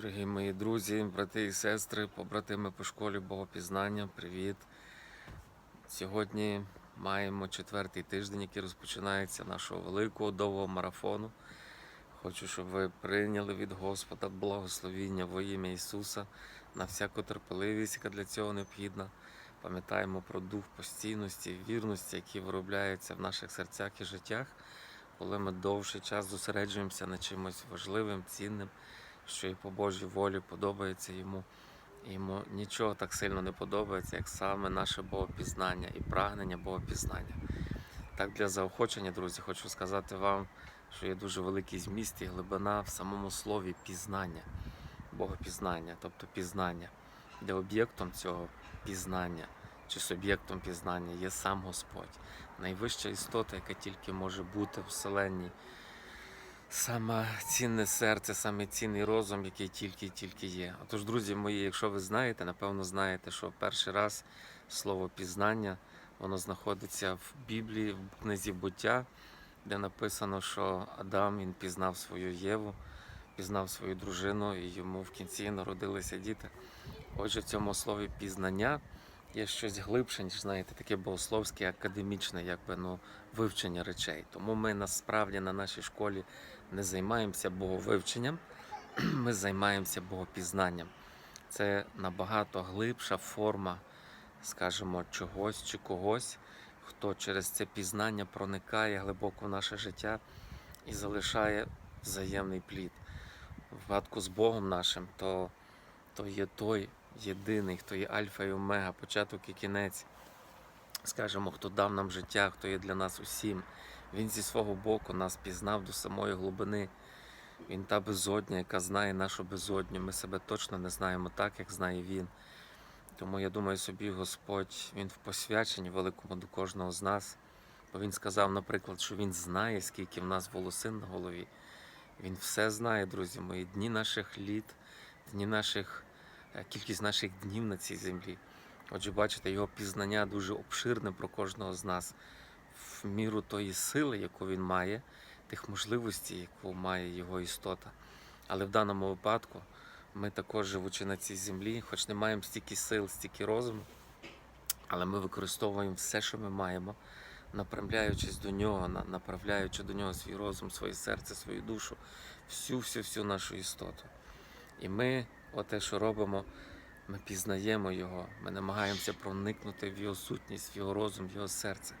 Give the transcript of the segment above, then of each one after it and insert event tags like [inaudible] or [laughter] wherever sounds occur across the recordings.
Дорогі мої друзі, брати і сестри, побратими по школі Богопізнання, привіт. Сьогодні маємо четвертий тиждень, який розпочинається нашого великого довгого марафону. Хочу, щоб ви прийняли від Господа благословіння во ім'я Ісуса на всяку терпеливість, яка для цього необхідна. Пам'ятаємо про дух постійності, вірності, який виробляється в наших серцях і життях, коли ми довший час зосереджуємося на чимось важливим, цінним, що і по Божій волі подобається йому. Йому нічого так сильно не подобається, як саме наше богопізнання і прагнення богопізнання. Так, для заохочення, друзі, хочу сказати вам, що є дуже великий зміст і глибина в самому слові пізнання, богопізнання, тобто пізнання, де об'єктом цього пізнання чи суб'єктом пізнання є сам Господь, найвища істота, яка тільки може бути в вселенній. Саме цінне серце, саме цінний розум, який тільки тільки є. Отож, друзі мої, якщо ви знаєте, напевно знаєте, що перший раз слово пізнання воно знаходиться в Біблії, в книзі буття, де написано, що Адам він пізнав свою Єву, пізнав свою дружину, і йому в кінці народилися діти. Отже, в цьому слові пізнання є щось глибше, ніж знаєте, таке богословське, академічне, якби ну вивчення речей. Тому ми насправді на нашій школі не займаємося боговивченням, [clears throat] ми займаємося богопізнанням. Це набагато глибша форма, скажімо, чогось чи когось, хто через це пізнання проникає глибоко в наше життя і залишає взаємний плід. В випадку з Богом нашим, то, то є той єдиний, хто є Альфа і Омега, початок і кінець. Скажімо, хто дав нам життя, хто є для нас усім. Він зі свого боку нас пізнав до самої глибини. Він та безодня, яка знає нашу безодню. Ми себе точно не знаємо так, як знає він. Тому я думаю собі, Господь, Він в посвяченні великому до кожного з нас. Бо Він сказав, наприклад, що Він знає, скільки в нас волосин на голові. Він все знає, друзі мої, дні наших літ, дні наших, кількість наших днів на цій землі. Отже, бачите, його пізнання дуже обширне про кожного з нас в міру тої сили, яку він має, тих можливостей, яку має його істота. Але в даному випадку ми також, живучи на цій землі, хоч не маємо стільки сил, стільки розуму, але ми використовуємо все, що ми маємо, направляючись до нього, направляючи до нього свій розум, своє серце, свою душу, всю, всю, всю нашу істоту. І ми, оте, що робимо, ми пізнаємо його, ми намагаємося проникнути в його сутність, в його розум, в його серце.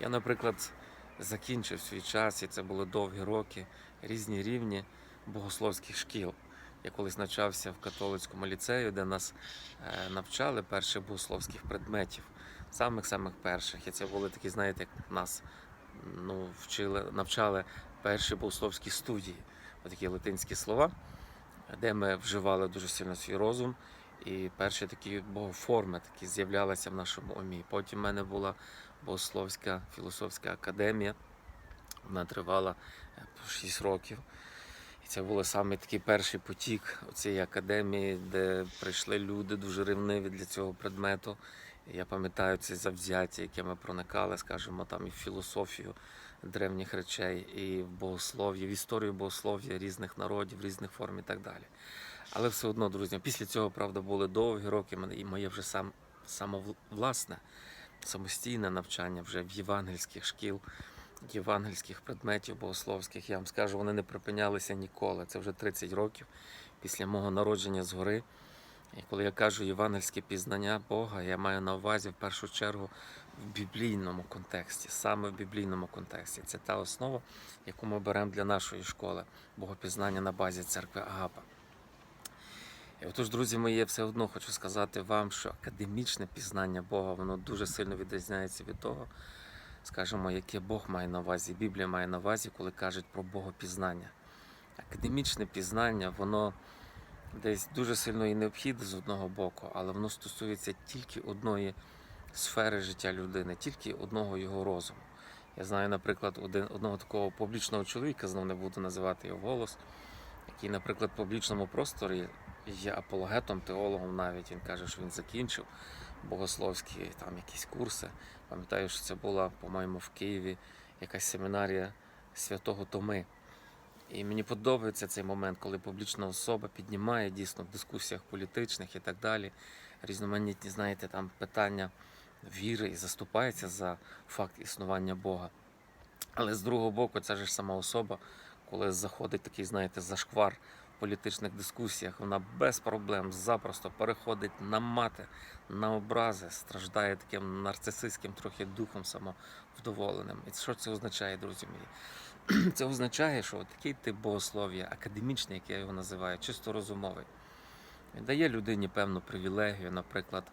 Я, наприклад, закінчив свій час, і це були довгі роки, різні рівні богословських шкіл. Я колись навчався в католицькому ліцею, де нас е, навчали перших богословських предметів, самих-самих перших. І це були такі, знаєте, як нас ну, вчили, навчали перші богословські студії, отакі латинські слова, де ми вживали дуже сильно свій розум. І перші такі богоформи такі з'являлися в нашому умі. Потім в мене була богословська філософська академія. Вона тривала 6 років. І це був саме такий перший потік цієї академії, де прийшли люди дуже ревниві для цього предмету. І я пам'ятаю це завзяття, яке ми проникали, скажімо, там і в філософію древніх речей, і в богослов'я, в історію богослов'я різних народів, різних форм і так далі. Але все одно, друзі, після цього, правда, були довгі роки, і моє вже сам самовласне, самостійне навчання вже в євангельських шкіл, євангельських предметів богословських. Я вам скажу, вони не припинялися ніколи. Це вже 30 років після мого народження згори. І коли я кажу євангельське пізнання Бога, я маю на увазі в першу чергу в біблійному контексті, саме в біблійному контексті. Це та основа, яку ми беремо для нашої школи богопізнання на базі церкви Агапа. І отож, друзі мої, я все одно хочу сказати вам, що академічне пізнання Бога, воно дуже сильно відрізняється від того, скажімо, яке Бог має на увазі, Біблія має на увазі, коли кажуть про богопізнання. Академічне пізнання, воно десь дуже сильно і необхідне з одного боку, але воно стосується тільки одної сфери життя людини, тільки одного його розуму. Я знаю, наприклад, один, одного такого публічного чоловіка, знову не буду називати його голос, який, наприклад, в публічному просторі є апологетом, теологом навіть. Він каже, що він закінчив богословські там якісь курси. Пам'ятаю, що це була, по-моєму, в Києві якась семінарія святого Томи. І мені подобається цей момент, коли публічна особа піднімає дійсно в дискусіях політичних і так далі різноманітні, знаєте, там питання віри і заступається за факт існування Бога. Але з другого боку, ця ж сама особа, коли заходить такий, знаєте, зашквар в політичних дискусіях, вона без проблем запросто переходить на мати, на образи, страждає таким нарцисистським трохи духом самовдоволеним. І що це означає, друзі мої? [clears throat] Це означає, що такий тип богослов'я, академічний, як я його називаю, чисто розумовий, дає людині певну привілегію, наприклад,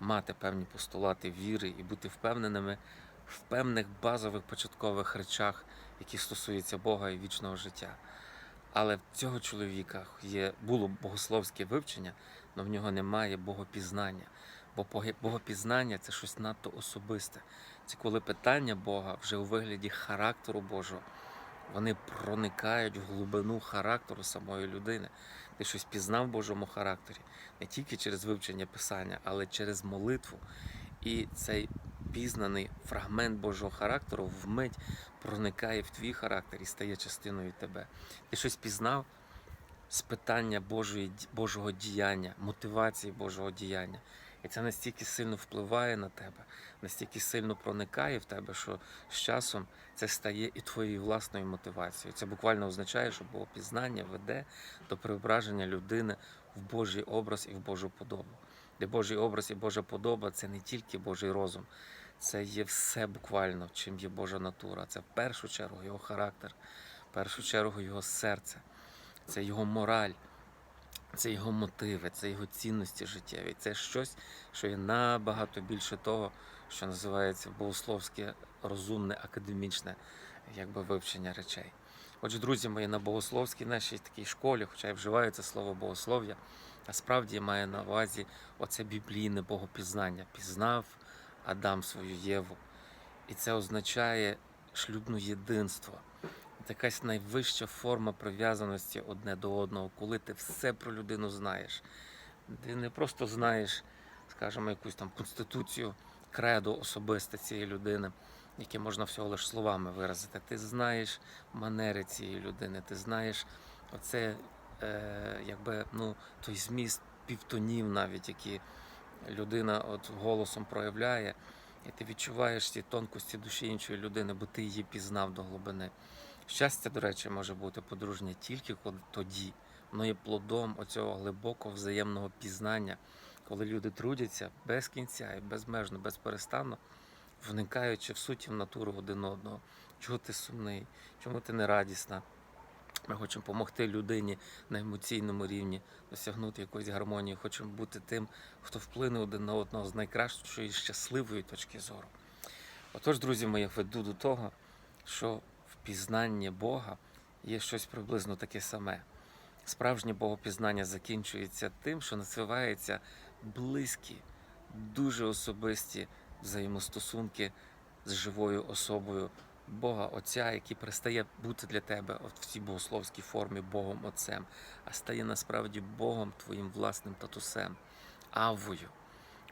мати певні постулати віри і бути впевненими в певних базових початкових речах, які стосуються Бога і вічного життя. Але в цього чоловіка є, було богословське вивчення, але в нього немає богопізнання. Бо богопізнання це щось надто особисте. Це коли питання Бога вже у вигляді характеру Божого. Вони проникають в глибину характеру самої людини. Ти щось пізнав в Божому характері не тільки через вивчення Писання, але через молитву. І цей пізнаний фрагмент Божого характеру вмить проникає в твій характер і стає частиною тебе. Ти щось пізнав з питання Божої, Божого діяння, мотивації Божого діяння. І це настільки сильно впливає на тебе, настільки сильно проникає в тебе, що з часом це стає і твоєю власною мотивацією. Це буквально означає, що богопізнання веде до преображення людини в Божий образ і в Божу подобу. Де Божий образ і Божа подоба це не тільки Божий розум, це є все буквально, чим є Божа натура. Це в першу чергу його характер, в першу чергу його серце, це його мораль, це його мотиви, це його цінності життєві. Це щось, що є набагато більше того, що називається богословське, розумне, академічне якби, вивчення речей. Отже, друзі мої, на богословській нашій такій школі, хоча й вживаю це слово богослов'я, насправді має на увазі оце біблійне богопізнання. Пізнав Адам свою Єву. І це означає шлюбне єдинство. Якась найвища форма прив'язаності одне до одного, коли ти все про людину знаєш. Ти не просто знаєш, скажімо, якусь там конституцію, кредо особисте цієї людини, яке можна всього лише словами виразити. Ти знаєш манери цієї людини, ти знаєш оце, е, якби, ну, той зміст півтонів навіть, які людина от голосом проявляє, і ти відчуваєш ці тонкості душі іншої людини, бо ти її пізнав до глибини. Щастя, до речі, може бути подружнє тільки тоді. Воно є плодом оцього глибокого взаємного пізнання, коли люди трудяться без кінця і безмежно, безперестанно, вникаючи в суті в натуру один одного. Чого ти сумний, чому ти не радісна? Ми хочемо допомогти людині на емоційному рівні досягнути якоїсь гармонії. Хочемо бути тим, хто вплине один на одного з найкращої щасливої точки зору. Отож, друзі мої, веду до того, що в пізнанні Бога є щось приблизно таке саме. Справжнє богопізнання закінчується тим, що називається близькі, дуже особисті взаємостосунки з живою особою Бога Отця, який перестає бути для тебе от в цій богословській формі Богом Отцем, а стає насправді Богом твоїм власним татусем, Аввою.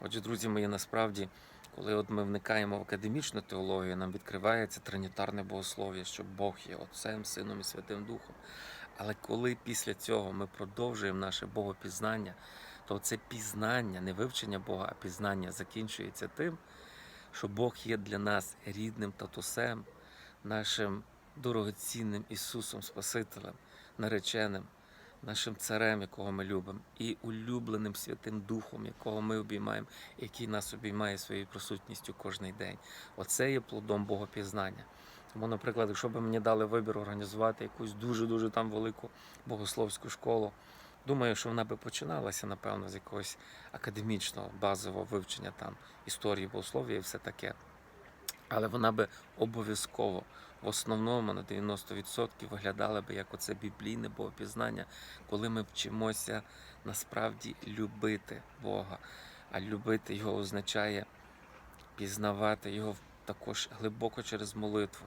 Отже, друзі мої, насправді, коли от ми вникаємо в академічну теологію, нам відкривається тринітарне богослов'я, що Бог є Отцем, Сином і Святим Духом. Але коли після цього ми продовжуємо наше богопізнання, то це пізнання, не вивчення Бога, а пізнання закінчується тим, що Бог є для нас рідним татусем, нашим дорогоцінним Ісусом Спасителем, нареченим, нашим царем, якого ми любимо, і улюбленим Святим Духом, якого ми обіймаємо, який нас обіймає своєю присутністю кожний день. Оце є плодом Богопізнання. Тому, наприклад, якщо б мені дали вибір організувати якусь дуже-дуже там велику богословську школу, думаю, що вона би починалася, напевно, з якогось академічного базового вивчення там історії богослов'я і все таке. Але вона би обов'язково в основному на 90% виглядала би як оце біблійне богопізнання, коли ми вчимося насправді любити Бога. А любити його означає пізнавати його також глибоко через молитву,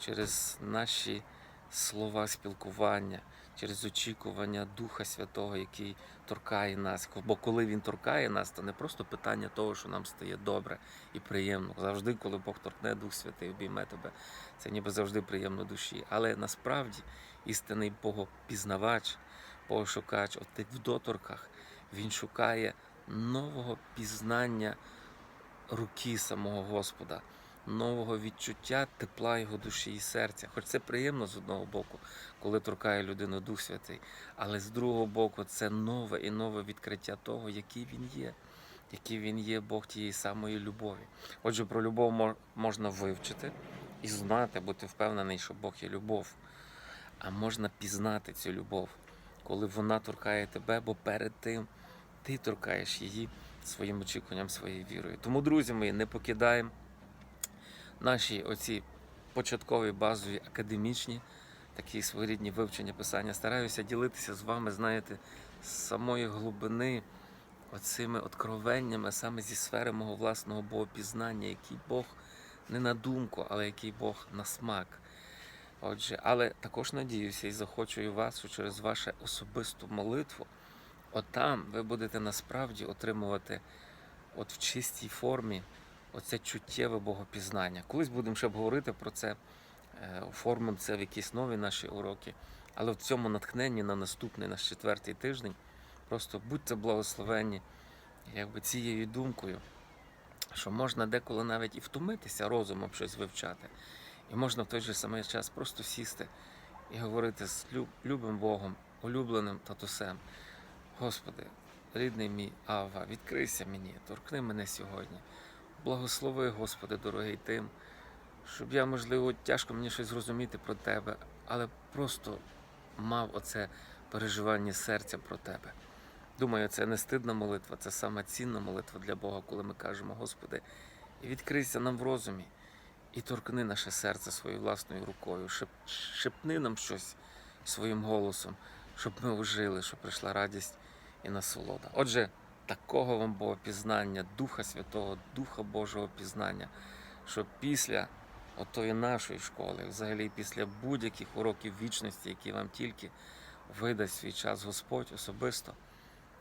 через наші слова спілкування, через очікування Духа Святого, який торкає нас. Бо коли він торкає нас, то не просто питання того, що нам стає добре і приємно. Завжди, коли Бог торкне Дух Святий, обійме тебе, це ніби завжди приємно душі. Але насправді істинний Богопізнавач, Богошукач, от в доторках, він шукає нового пізнання руки самого Господа, нового відчуття тепла його душі і серця. Хоч це приємно з одного боку, коли торкає людину Дух Святий, але з другого боку це нове і нове відкриття того, який він є, який він є Бог тієї самої любові. Отже, про любов можна вивчити і знати, бути впевнений, що Бог є любов. А можна пізнати цю любов, коли вона торкає тебе, бо перед тим ти торкаєш її своїм очікуванням, своєю вірою. Тому, друзі мої, не покидаємо наші оці початкові базові академічні такі своєрідні вивчення писання. Стараюся ділитися з вами, знаєте, з самої глибини оцими откровеннями саме зі сфери мого власного богопізнання, який Бог не на думку, але який Бог на смак. Отже, але також надіюся і захочую вас, що через вашу особисту молитву, отам ви будете насправді отримувати от в чистій формі оце чуттєве богопізнання. Колись будемо ще говорити про це, е, оформимо це в якісь нові наші уроки. Але в цьому натхненні на наступний наш четвертий тиждень просто будьте благословенні якби цією думкою, що можна деколи навіть і втомитися розумом щось вивчати. І можна в той же самий час просто сісти і говорити з любим Богом, улюбленим татусем. Господи, рідний мій Ава, відкрийся мені, торкни мене сьогодні. Благослови, Господи, дорогий тим, щоб я, можливо, тяжко мені щось зрозуміти про Тебе, але просто мав оце переживання серця про Тебе. Думаю, це не стидна молитва, це саме цінна молитва для Бога, коли ми кажемо, Господи, і відкрийся нам в розумі, і торкни наше серце своєю власною рукою, шеп, шепни нам щось своїм голосом, щоб ми ожили, щоб прийшла радість і насолода. Отже, такого вам Бога пізнання, Духа Святого, Духа Божого пізнання, що після отої нашої школи, взагалі після будь-яких уроків вічності, які вам тільки видасть свій час Господь особисто,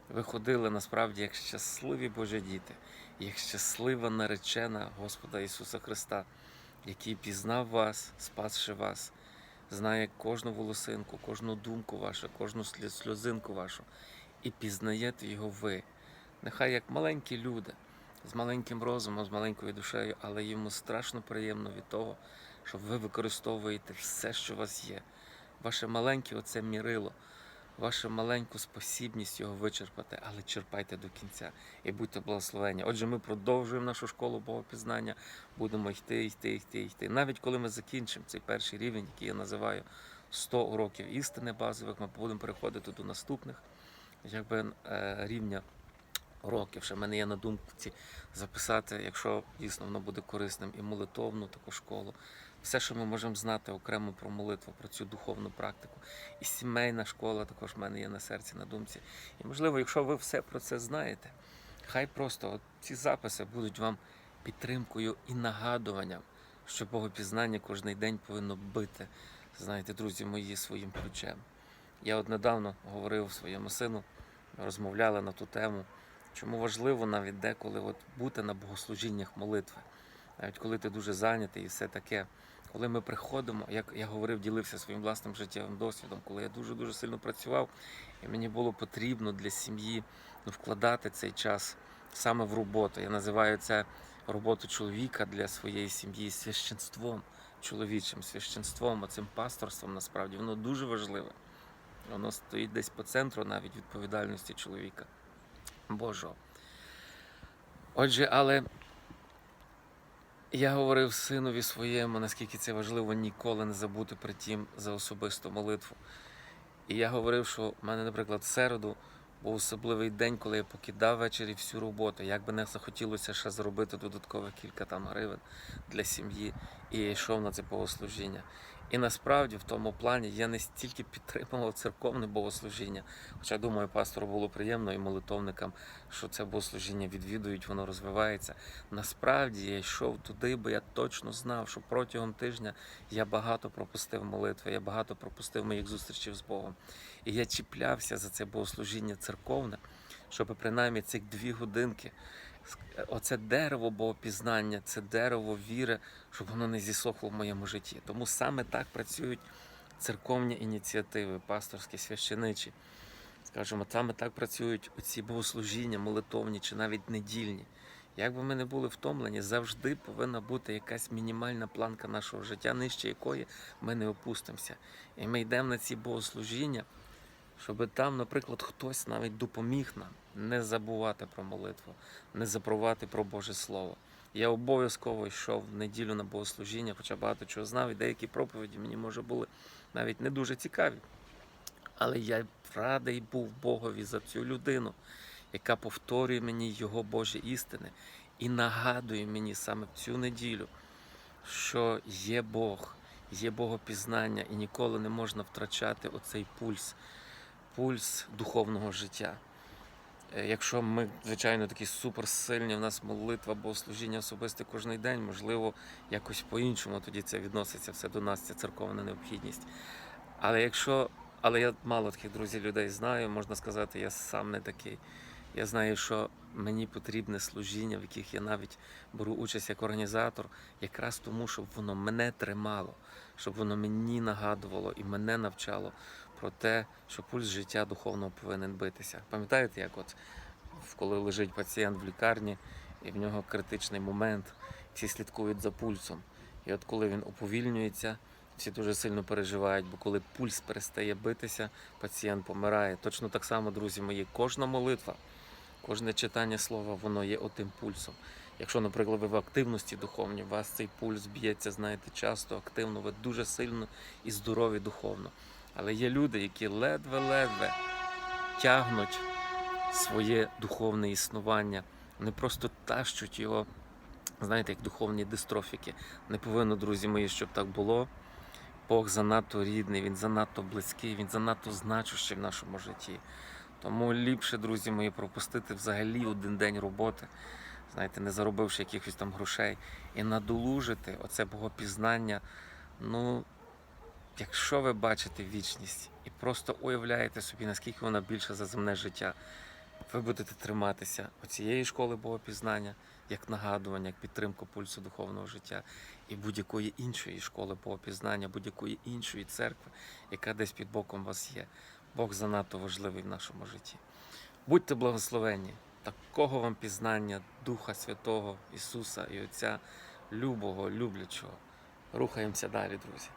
ви ходили насправді як щасливі Божі діти, як щаслива наречена Господа Ісуса Христа, який пізнав вас, спасши вас, знає кожну волосинку, кожну думку вашу, кожну сльозинку вашу, і пізнаєте його ви. Нехай як маленькі люди, з маленьким розумом, з маленькою душею, але йому страшно приємно від того, що ви використовуєте все, що у вас є. Ваше маленьке оце мірило, вашу маленьку спосібність його вичерпати, але черпайте до кінця і будьте благословені. Отже, ми продовжуємо нашу школу Богопізнання, будемо йти, йти, йти, йти. Навіть коли ми закінчимо цей перший рівень, який я називаю 100 уроків істини базових, ми будемо переходити до наступних якби, е, рівня уроків. Ще в мене є на думці записати, якщо дійсно воно буде корисним, і молитовну таку школу. Все, що ми можемо знати окремо про молитву, про цю духовну практику. І сімейна школа також в мене є на серці, на думці. І можливо, якщо ви все про це знаєте, хай просто ці записи будуть вам підтримкою і нагадуванням, що богопізнання кожен день повинно бити, знаєте, друзі мої, своїм ключем. Я от недавно говорив своєму сину, розмовляли на ту тему, чому важливо навіть деколи от бути на богослужіннях молитви, навіть коли ти дуже зайнятий і все таке. Коли ми приходимо, як я говорив, ділився своїм власним життєвим досвідом, коли я дуже дуже сильно працював, і мені було потрібно для сім'ї ну, вкладати цей час саме в роботу. Я називаю це роботу чоловіка для своєї сім'ї священством чоловічим, священством, оцим пасторством насправді воно дуже важливе. Воно стоїть десь по центру навіть відповідальності чоловіка Божого. Отже, але я говорив синові своєму, наскільки це важливо ніколи не забути при тім за особисту молитву. І я говорив, що в мене, наприклад, в середу був особливий день, коли я покидав ввечері всю роботу. Як би не захотілося ще заробити додаткових кілька там гривень для сім'ї, і я йшов на це богослужіння. І насправді в тому плані я не стільки підтримував церковне богослужіння, хоча думаю, пастору було приємно і молитовникам, що це богослужіння відвідують, воно розвивається. Насправді я йшов туди, бо я точно знав, що протягом тижня я багато пропустив молитви, я багато пропустив моїх зустрічей з Богом. І я чіплявся за це богослужіння церковне, щоб принаймні цих дві годинки, оце дерево богопізнання, це дерево віри, щоб воно не зісохло в моєму житті. Тому саме так працюють церковні ініціативи, пасторські, священичі. Скажімо, саме так працюють оці богослужіння, молитовні чи навіть недільні. Як би ми не були втомлені, завжди повинна бути якась мінімальна планка нашого життя, нижче якої ми не опустимося. І ми йдемо на ці богослужіння, щоб там, наприклад, хтось навіть допоміг нам не забувати про молитву, не забувати про Боже Слово. Я обов'язково йшов в неділю на богослужіння, хоча багато чого знав, і деякі проповіді мені може були навіть не дуже цікаві. Але я радий був Богові за цю людину, яка повторює мені його Божі істини і нагадує мені саме в цю неділю, що є Бог, є Богопізнання, і ніколи не можна втрачати оцей пульс, пульс духовного життя. Е, Якщо ми, звичайно, такі суперсильні, в нас молитва, богослужіння особисте кожен день, можливо, якось по-іншому тоді це відноситься все до нас, ця церковна необхідність. Але якщо, але я мало таких друзів людей знаю, можна сказати, я сам не такий. Я знаю, що мені потрібне служіння, в яких я навіть беру участь як організатор, якраз тому, щоб воно мене тримало, щоб воно мені нагадувало і мене навчало про те, що пульс життя духовного повинен битися. Пам'ятаєте, як от коли лежить пацієнт в лікарні, і в нього критичний момент, всі слідкують за пульсом. І от коли він уповільнюється, всі дуже сильно переживають, бо коли пульс перестає битися, пацієнт помирає. Точно так само, друзі мої, кожна молитва, кожне читання слова, воно є отим пульсом. Якщо, наприклад, ви в активності духовній, у вас цей пульс б'ється, знаєте, часто, активно, ви дуже сильно і здорові духовно. Але є люди, які ледве-ледве тягнуть своє духовне існування. Вони просто тащуть його, знаєте, як духовні дистрофіки. Не повинно, друзі мої, щоб так було. Бог занадто рідний, він занадто близький, він занадто значущий в нашому житті. Тому ліпше, друзі мої, пропустити взагалі один день роботи, знаєте, не заробивши якихось там грошей, і надолужити оце богопізнання. Ну, якщо ви бачите вічність і просто уявляєте собі, наскільки вона більша за земне життя, ви будете триматися оцієї школи богопізнання як нагадування, як підтримку пульсу духовного життя і будь-якої іншої школи богопізнання, будь-якої іншої церкви, яка десь під боком вас є. Бог занадто важливий в нашому житті. Будьте благословенні, такого вам пізнання Духа Святого Ісуса і Отця, любого, люблячого. Рухаємося далі, друзі.